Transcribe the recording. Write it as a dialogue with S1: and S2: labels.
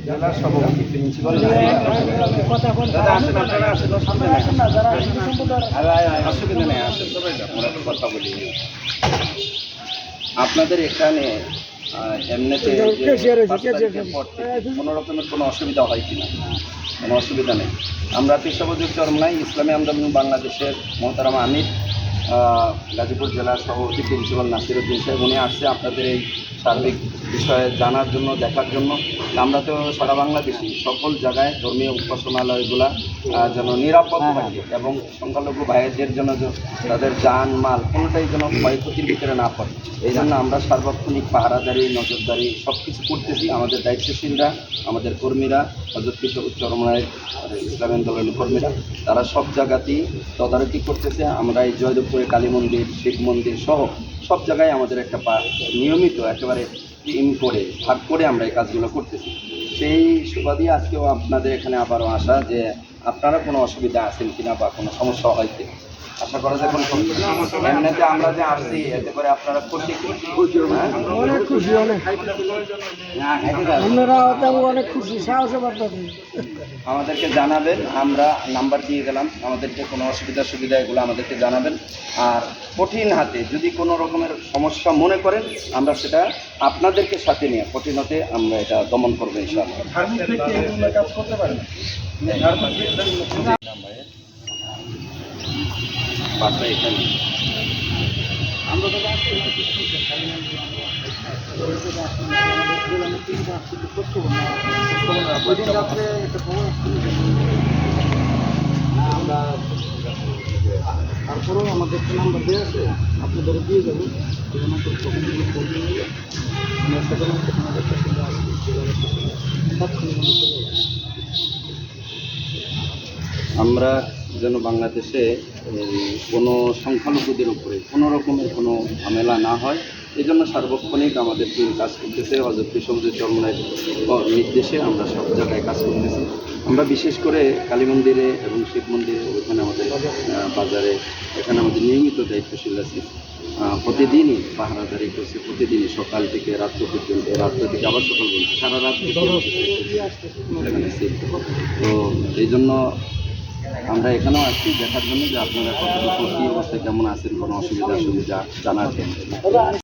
S1: জেলার সভাপতি প্রিন্সিপাল দাদা আসেন আপনারা আসেন অসুবিধা নেই আরে, আরে, আরে, অসুবিধা নেই আসেন সবাই আমরা কথা বলি। আপনাদের এখানে এমনিতে যে পাঁচ তারিখের পর থেকে কোনো রকমের কোনো অসুবিধা হয় কিনা? কোনো অসুবিধা নেই। আমরা পেশাবজুর চরমনাই ইসলামী আন্দোলন বাংলাদেশের মোহতারাম আমির। গাজীপুর জেলার সভাপতি প্রিন্সিপাল নাসির উদ্দিন সাহেব উনি আসছে আপনাদের এই সার্বিক বিষয়ে জানার জন্য দেখার জন্য। আমরা তো সারা বাংলাদেশি সকল জায়গায় ধর্মীয় উপাসনালয়গুলা যেন নিরাপদ থাকে এবং সংখ্যালঘু ভাইয়েদের জন্য তাদের যান মাল কোনোটাই যেন ক্ষয়ক্ষতির ভিতরে না পড়ে। এই জন্য আমরা সার্বক্ষণিক পাহারাদারি নজরদারি সব কিছু করতেছি। আমাদের দায়িত্বশীলরা আমাদের কর্মীরা হজরত কিশোর চরমরায়ের ইসলাম আন্দোলনের কর্মীরা তারা সব জায়গাতেই তদারকি করতেছে। আমরা এই জয়দেবপুরে কালী মন্দির, শিব মন্দির সহ সব জায়গায় আমাদের একটা নিয়মিত একেবারে ইন করে, ভাগ করে আমরা এই কাজগুলো করতেছি। সেই সুবাদে আজকেও আপনাদের এখানে আবারও আসা যে আপনারা কোনো অসুবিধা আছেন কিনা বা কোনো সমস্যা হয় কিনা কোনো এমনিতে আমরা যে আসছি এতে করে আপনারা খুশি? হ্যাঁ?
S2: অনেক খুশি অনেক।
S1: হ্যাঁ।
S2: আপনারা অনেক খুশি
S1: আমাদেরকে জানাবেন আমরা নাম্বার দিয়ে গেলাম আমাদেরকে কোনো অসুবিধা সুবিধা এগুলো আমাদেরকে জানাবেন। আর কঠিন হাতে যদি কোনো রকমের সমস্যা মনে করেন আমরা সেটা আপনাদেরকে সাথে নিয়ে কঠিন হাতে আমরা এটা দমন করব ইনশাআল্লাহ।
S2: কাজ করতে পারেন? একটা খবর আসছিল। না, আমরা তারপরেও আমাদের একটা নাম্বার দেওয়া আছে। আপনাদের দিয়ে যাব আমরা
S1: যেন বাংলাদেশে কোনো সংখ্যালঘুদের উপরে কোনো রকমের কোনো ঝামেলা না হয় এই জন্য সার্বক্ষণিক আমাদের টিম কাজ করতেছে। হজরত বিশ্বজিৎ চরমের নির্দেশে আমরা সব জায়গায় কাজ করতেছি। আমরা বিশেষ করে কালী মন্দিরে এবং শিব মন্দিরে, ওখানে আমাদের বাজারে, এখানে আমাদের নিয়মিত দায়িত্বশীল আছি। প্রতিদিনই পাহারাদারি করছি, প্রতিদিনই সকাল থেকে রাত্র পর্যন্ত রাত্র থেকে আবার সকাল পর্যন্ত, সারা রাত। তো, এই জন্য আমরা এখানেও আসছি দেখার জন্য যে আপনারা কতটুকু কী অবস্থায় কেমন আছেন, কোনো অসুবিধা সুবিধা জানার জন্য।